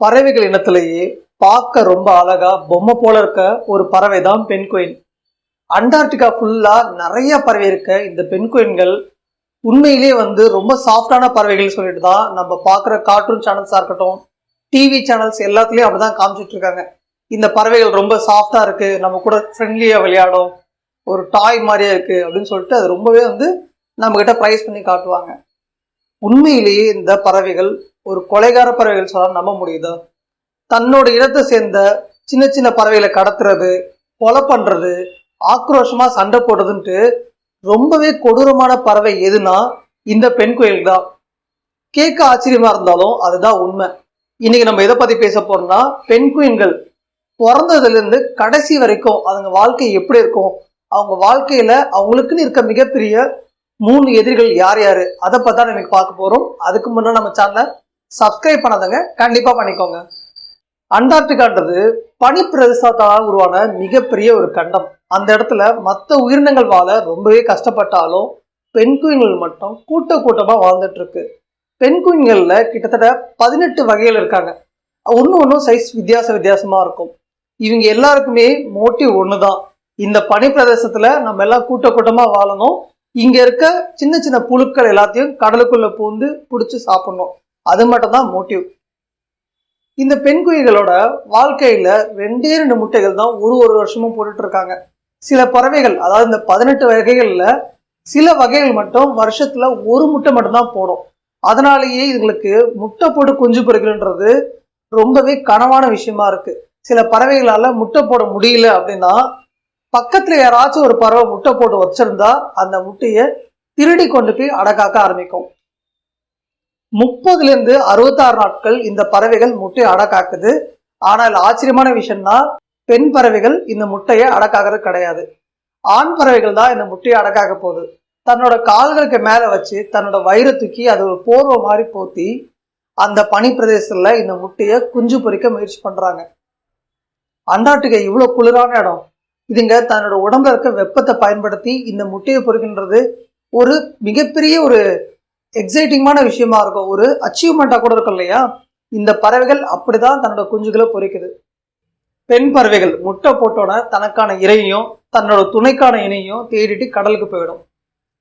பறவைகள் இனத்திலேயே பார்க்க ரொம்ப அழகா பொம்மை போல இருக்க ஒரு பறவை தான் பென்குயின் அண்டார்டிகா ஃபுல்லா நிறைய பறவை இருக்க இந்த பென்குயின்கள் உண்மையிலே வந்து ரொம்ப சாஃப்டான பறவைகள் சொல்லிட்டு தான் நம்ம பார்க்குற கார்ட்டூன் சேனல்ஸாக இருக்கட்டும் டிவி சேனல்ஸ் எல்லாத்துலேயும் அப்படிதான் காமிச்சிட்டு இருக்காங்க. இந்த பறவைகள் ரொம்ப சாஃப்டா இருக்கு நம்ம கூட ஃப்ரெண்ட்லியாக விளையாடும் ஒரு டாய் மாதிரியே இருக்கு அப்படின்னு சொல்லிட்டு அது ரொம்பவே வந்து நம்ம கிட்ட ப்ரைஸ் பண்ணி காட்டுவாங்க. உண்மையிலேயே இந்த பறவைகள் ஒரு கொலைகார பறவைகள் சொல்ல நம்ப முடியுதா? தன்னோட இடத்தை சேர்ந்த சின்ன சின்ன பறவைகளை கடத்துறது கொலை பண்றது ஆக்ரோஷமா சண்டை போடுறதுன்ட்டு ரொம்பவே கொடூரமான பறவை எதுனா இந்த பெண் குயில் தான். கேட்க ஆச்சரியமா இருந்தாலும் அதுதான் உண்மை. இன்னைக்கு நம்ம எதை பத்தி பேச போறோம்னா பெண் குயின்கள் பிறந்ததுலேருந்து கடைசி வரைக்கும் அதுங்க வாழ்க்கை எப்படி இருக்கும்? அவங்க வாழ்க்கையில அவங்களுக்குன்னு இருக்க மிகப்பெரிய மூணு எதிரிகள் யார் யாரு? அதை பார்த்தா நம்ம பார்க்க போறோம். அதுக்கு முன்னாடி நம்ம சேனலை சப்ஸ்கிரைப் பண்ணாதங்க கண்டிப்பாக பண்ணிக்கோங்க. அண்டார்டிகான்றது பனி பிரதேசத்தால் உருவான மிகப்பெரிய ஒரு கண்டம். அந்த இடத்துல மற்ற உயிரினங்கள் வாழ ரொம்பவே கஷ்டப்பட்டாலும் பெண் குயின்கள் மட்டும் கூட்ட கூட்டமாக வாழ்ந்துட்டு இருக்கு பெண் கிட்டத்தட்ட பதினெட்டு வகைகள் இருக்காங்க. ஒன்று ஒன்றும் சைஸ் வித்தியாச வித்தியாசமாக இருக்கும். இவங்க எல்லாருக்குமே மோட்டிவ் ஒன்று தான் இந்த பனி பிரதேசத்தில் நம்ம எல்லாம் கூட்ட கூட்டமாக வாழணும். இங்கே இருக்க சின்ன சின்ன புழுக்கள் எல்லாத்தையும் கடலுக்குள்ளே பூந்து பிடிச்சி சாப்பிடணும். அது மட்டும் தான் மோட்டிவ் இந்த பெண் குயில்களோட வாழ்க்கையில ரெண்டே ரெண்டு முட்டைகள் தான் ஒரு ஒரு வருஷமும் போட்டுட்டு இருக்காங்க சில பறவைகள் அதாவது இந்த பதினெட்டு வகைகள்ல சில வகைகள் மட்டும் வருஷத்துல ஒரு முட்டை மட்டும்தான் போடும். அதனாலேயே இதுங்களுக்கு முட்டை போட்டு குஞ்சு பொறிக்கலன்றது ரொம்பவே கனவான விஷயமா இருக்கு. சில பறவைகளால முட்டை போட முடியல அப்படின்னா பக்கத்துல யாராச்சும் ஒரு பறவை முட்டை போட்டு வச்சிருந்தா அந்த முட்டையை திருடி கொண்டு போய் அடக்காக்க ஆரம்பிக்கும். முப்பதுல இருந்து அறுபத்தாறு நாட்கள் இந்த பறவைகள் முட்டையை அடக்காக்குது. ஆனால் ஆச்சரியமான விஷயம்னா பெண் பறவைகள் இந்த முட்டையை அடக்காகிறது கிடையாது. ஆண் பறவைகள் தான் இந்த முட்டையை அடக்காக்க போகுது. தன்னோட கால்களுக்கு மேல வச்சு தன்னோட வயிறு தூக்கி அது ஒரு போர்வை மாதிரி போத்தி அந்த பனி பிரதேசத்துல இந்த முட்டையை குஞ்சு பொறிக்க முயற்சி பண்றாங்க. அண்டார்டிகா இவ்வளவு குளிரான இடம். இதுங்க தன்னோட உடம்புல இருக்க வெப்பத்தை பயன்படுத்தி இந்த முட்டையை பொறிக்கின்றது ஒரு மிகப்பெரிய ஒரு எக்ஸைட்டிங்மான விஷயமா இருக்கும். ஒரு அச்சீவ்மெண்ட்டாக கூட இருக்கும் இல்லையா? இந்த பறவைகள் அப்படிதான் தன்னோட குஞ்சுகளை பொறிக்குது. பெண் பறவைகள் முட்டை போட்டோட தனக்கான இரையையும் தன்னோட துணைக்கான இணையும் தேடிட்டு கடலுக்கு போயிடும்.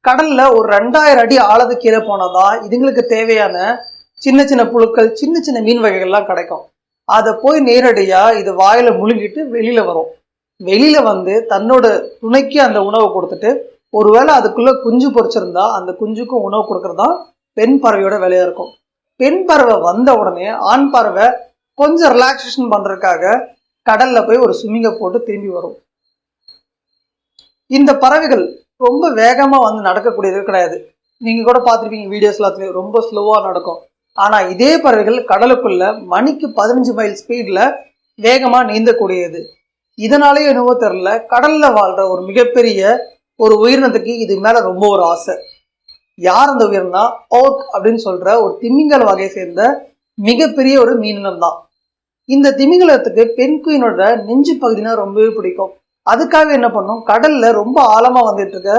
கடல்ல ஒரு ரெண்டாயிரம் அடி ஆழது கீழே போனாதான் இதுங்களுக்கு தேவையான சின்ன சின்ன புழுக்கள் சின்ன சின்ன மீன் வகைகள்லாம் கிடைக்கும். அதை போய் நேரடியா இது வாயில முழுங்கிட்டு வெளியில வரும். வெளியில வந்து தன்னோட துணைக்கு அந்த உணவை கொடுத்துட்டு ஒருவேளை அதுக்குள்ளே குஞ்சு பொறிச்சிருந்தா அந்த குஞ்சுக்கும் உணவு கொடுக்கறது தான் பெண் பறவையோட வேலையாக இருக்கும். பெண் பறவை வந்த உடனே ஆண் பறவை கொஞ்சம் ரிலாக்ஸேஷன் பண்ணுறதுக்காக கடலில் போய் ஒரு ஸ்விம்மிங்கை போட்டு திரும்பி வரும். இந்த பறவைகள் ரொம்ப வேகமாக வந்து நடக்கக்கூடியது கிடையாது. நீங்கள் கூட பார்த்துருப்பீங்க வீடியோஸ் எல்லாத்துலேயும் ரொம்ப ஸ்லோவாக நடக்கும். ஆனால் இதே பறவைகள் கடலுக்குள்ள மணிக்கு பதினஞ்சு மைல் ஸ்பீடில் வேகமாக நீந்தக்கூடியது. இதனாலேயே என்னவோ தெரில கடலில் வாழ்கிற ஒரு மிகப்பெரிய ஒரு உயிரினத்துக்கு இது மேல ரொம்ப ஒரு ஆசை. யார் அந்த உயிரினா? ஓக் அப்படின்னு சொல்ற ஒரு திமிங்கல் வகையை சேர்ந்த மிகப்பெரிய ஒரு மீனினம் தான். இந்த திமிங்கலத்துக்கு பெண் குயினோட நெஞ்சு பகுதினா ரொம்பவே பிடிக்கும். அதுக்காக என்ன பண்ணும்? கடல்ல ரொம்ப ஆழமா வந்துட்டு இருக்க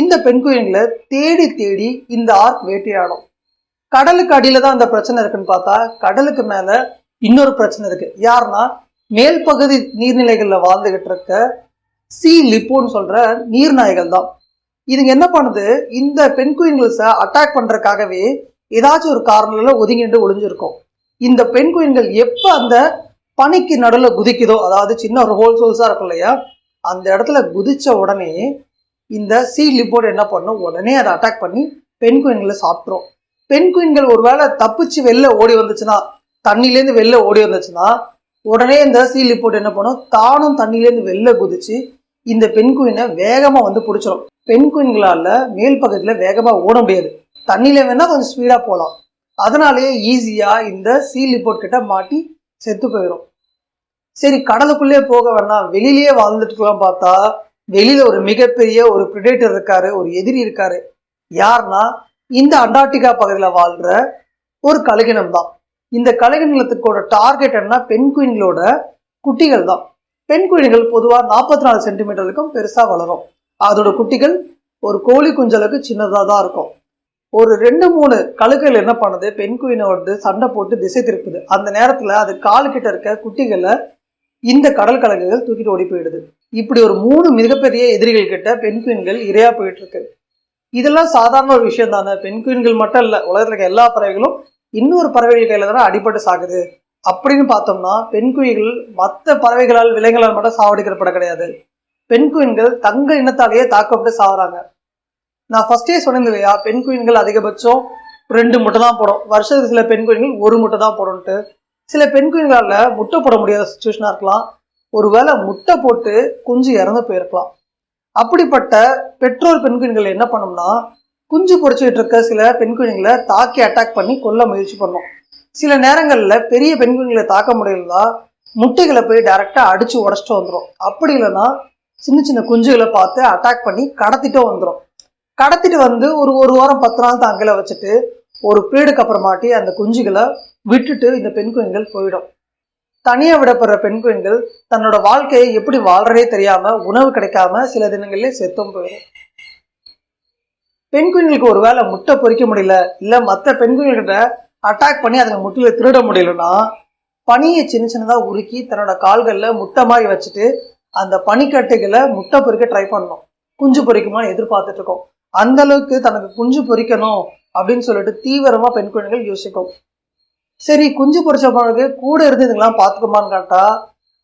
இந்த பெண் குயின்களை தேடி தேடி இந்த ஆர்க் வேட்டையாடும். கடலுக்கு அடியில தான் அந்த பிரச்சனை இருக்குன்னு பார்த்தா கடலுக்கு மேல இன்னொரு பிரச்சனை இருக்கு. யாருன்னா மேல் பகுதி நீர்நிலைகள்ல வாழ்ந்துகிட்டு இருக்க சி. லிப்போன்னு சொல்ற நீர்நாய்கள் தான். இதுங்க என்ன பண்ணுது? இந்த பெண் குயின்களை அட்டாக் பண்றதுக்காகவே ஏதாச்சும் ஒரு காரணத்துல ஒதுங்கிட்டு ஒளிஞ்சிருக்கும். இந்த பெண் குயின்கள் எப்ப அந்த பனிக்கு நடுவில் குதிக்குதோ அதாவது சின்ன ஒரு ஹோல் சோல்ஸா இருக்கும் இல்லையா? அந்த இடத்துல குதிச்ச உடனே இந்த சி. லிப்போர்ட் என்ன பண்ணும்? உடனே அதை அட்டாக் பண்ணி பெண் குயின்களை சாப்பிட்றோம் பெண் குயின்கள் ஒருவேளை தப்பிச்சு வெளில ஓடி வந்துச்சுன்னா தண்ணிலேருந்து வெளில ஓடி வந்துச்சுன்னா உடனே இந்த சீ. லிப்போர்ட் என்ன பண்ணும்? தானும் தண்ணிலேருந்து வெளில குதிச்சு இந்த பெண் குயினை வந்து பிடிச்சிரும். பெண் குயின்களால் மேல் பகுதியில் வேகமாக ஓட முடியாது. தண்ணியில் வேணால் கொஞ்சம் ஸ்பீடாக போகலாம் அதனாலேயே ஈஸியாக இந்த சீ லிப்போர்ட் கிட்ட மாட்டி செத்து போயிடும் சரி கடலுக்குள்ளே போக வேணாம். வெளியிலேயே வாழ்ந்துட்டுலாம் பார்த்தா வெளியில் ஒரு மிகப்பெரிய ஒரு பிரிடேட்டர் இருக்காரு ஒரு எதிரி இருக்காரு. யாருன்னா இந்த அண்டார்டிகா பகுதியில் வாழ்கிற ஒரு கழுகினம் தான். இந்த கழுகினத்துக்கோட டார்கெட் என்ன பெண் குயின்களோட குட்டிகள் தான் பெண் குயின்கள் பொதுவாக நாற்பத்தி நாலு சென்டிமீட்டர் வரைக்கும் பெருசாக வளரும். அதோட குட்டிகள் ஒரு கோழி குஞ்சலுக்கு சின்னதாக தான் இருக்கும். ஒரு ரெண்டு மூணு கழுகுகள் என்ன பண்ணுது? பெண் குயினை சண்டை போட்டு திசை திருப்புது. அந்த நேரத்தில் அது கால் கிட்ட இருக்க குட்டிகளை இந்த கடல் கழுகுகள் தூக்கிட்டு ஓடி போயிடுது. இப்படி ஒரு மூணு மிகப்பெரிய எதிரிகள் கிட்ட பெண் குயின்கள் இரையா போயிட்டு இருக்கு. இதெல்லாம் சாதாரண ஒரு விஷயம் தானே. பெண் குயின்கள் மட்டும் இல்லை உலகத்துல இருக்க எல்லா பறவைகளும் இன்னொரு பறவைகள் கையில தானே அடிபட்டு சாகுது. அப்படின்னு பார்த்தோம்னா பெண் குயில்கள் மற்ற பறவைகளால் விலங்குகளால் மட்டும் சாவடிக்கப்பட கிடையாது. பெண் குயின்கள் தங்க இனத்தாலேயே தாக்கப்பட்டு சாகுறாங்க நான் ஃபர்ஸ்டே சொன்னேன் இல்லையா பெண் குயின்கள் அதிகபட்சம் ரெண்டு முட்டை தான் போடும். வருஷத்துக்கு சில பெண் குயின்கள் ஒரு முட்டை தான் போடும்ட்டு சில பெண் குயின்களால் முட்டை போட முடியாத சுச்சுவேஷனாக இருக்கலாம். ஒருவேளை முட்டை போட்டு குஞ்சு இறந்து போயிருக்கலாம். அப்படிப்பட்ட பெற்றோர் பெண் குயின்கள் என்ன பண்ணும்னா குஞ்சு பொறிச்சுக்கிட்டு இருக்க சில பெண் குயின்களை தாக்கி அட்டாக் பண்ணி கொல்ல முயற்சி பண்ணோம். சில நேரங்களில் பெரிய பெண் தாக்க முடியலனா முட்டைகளை போய் டைரெக்டாக அடித்து உடச்சிட்டு வந்துடும் அப்படி இல்லைன்னா சின்ன சின்ன குஞ்சுகளை பார்த்து அட்டாக் பண்ணி கடத்திட்டும் வந்துடும் கடத்திட்டு வந்து ஒரு ஒரு வாரம் பத்து நாள் தங்கல வச்சுட்டு ஒரு பீரியடுக்கு அப்புறமாட்டி அந்த குஞ்சுகளை விட்டுட்டு இந்த பெண் குயின்கள் போயிடும். தனியாக விடப்படுற பெண் குயின்கள் தன்னோட வாழ்க்கையை எப்படி வாழ்றதே தெரியாம உணவு கிடைக்காம சில தினங்களிலே செத்தும் போயிடும். பெண் குயின்களுக்கு ஒருவேளை முட்டை பொறிக்க முடியல இல்லை மற்ற பெண் குயின்கிட்ட அட்டாக் பண்ணி அதில் முட்டில் திருட முடியலன்னா பனியை சின்ன சின்னதாக உருக்கி தன்னோட கால்களில் முட்டை மாதிரி வச்சுட்டு அந்த பனிக்கட்டைகளை முட்டை பொறிக்க ட்ரை பண்ணணும். குஞ்சு பொறிக்குமான்னு எதிர்பார்த்துட்டு இருக்கோம். அந்த அளவுக்கு தனக்கு குஞ்சு பொறிக்கணும் அப்படின்னு சொல்லிட்டு தீவிரமாக பெண் குழந்தைகள் யோசிக்கும். சரி குஞ்சு பொறிச்ச பிறகு கூட இருந்து இதுங்களாம் பார்த்துக்குமான்னு கேட்டா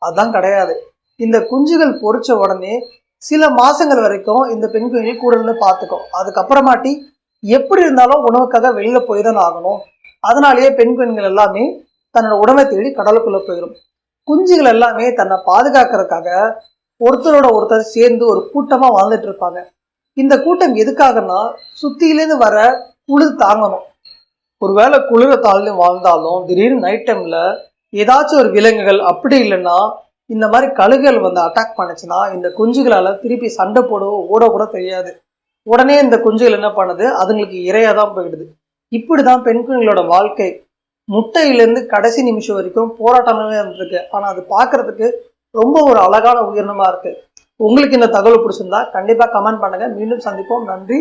அதான் கிடையாது. இந்த குஞ்சுகள் பொறிச்ச உடனே சில மாசங்கள் வரைக்கும் இந்த பெண் குழந்தைகள் கூட இருந்து பார்த்துக்கும். அதுக்கப்புறமாட்டி எப்படி இருந்தாலும் உணவுக்காக வெளியில போய் தான் ஆகணும். அதனாலேயே பெண் எல்லாமே தன்னோட உடமை தேடி கடலுக்குள்ள போயிடும் குஞ்சுகள் எல்லாமே தன்னை பாதுகாக்கிறதுக்காக ஒருத்தரோட ஒருத்தர் சேர்ந்து ஒரு கூட்டமா வாழ்ந்துட்டு இருப்பாங்க. இந்த கூட்டம் எதுக்காகன்னா சுத்தியிலேருந்து வர குளிர் தாங்கணும். ஒருவேளை குளிர தாழ்ந்து வாழ்ந்தாலும் திடீர்னு நைட் டைம்ல ஏதாச்சும் ஒரு விலங்குகள் அப்படி இல்லைன்னா இந்த மாதிரி கழுகுகள் வந்து அட்டாக் பண்ணுச்சுன்னா இந்த குஞ்சுகளால திருப்பி சண்டை போடவோ ஓட கூட தெரியாது. உடனே இந்த குஞ்சுகள் என்ன பண்ணுது? அதுங்களுக்கு இரையா தான் போயிடுது. இப்படிதான் பெண் குஞ்சுகளோட வாழ்க்கை. முட்டையிலேருந்து கடைசி நிமிஷம் வரைக்கும் போராட்டமாகவே இருந்திருக்கு ஆனால் அது பார்க்கறதுக்கு ரொம்ப ஒரு அழகான உயிரினமாக இருக்குது உங்களுக்கு இந்த தகவல் பிடிச்சிருந்தா கண்டிப்பாக கமெண்ட் பண்ணுங்கள் மீண்டும் சந்திப்போம். நன்றி.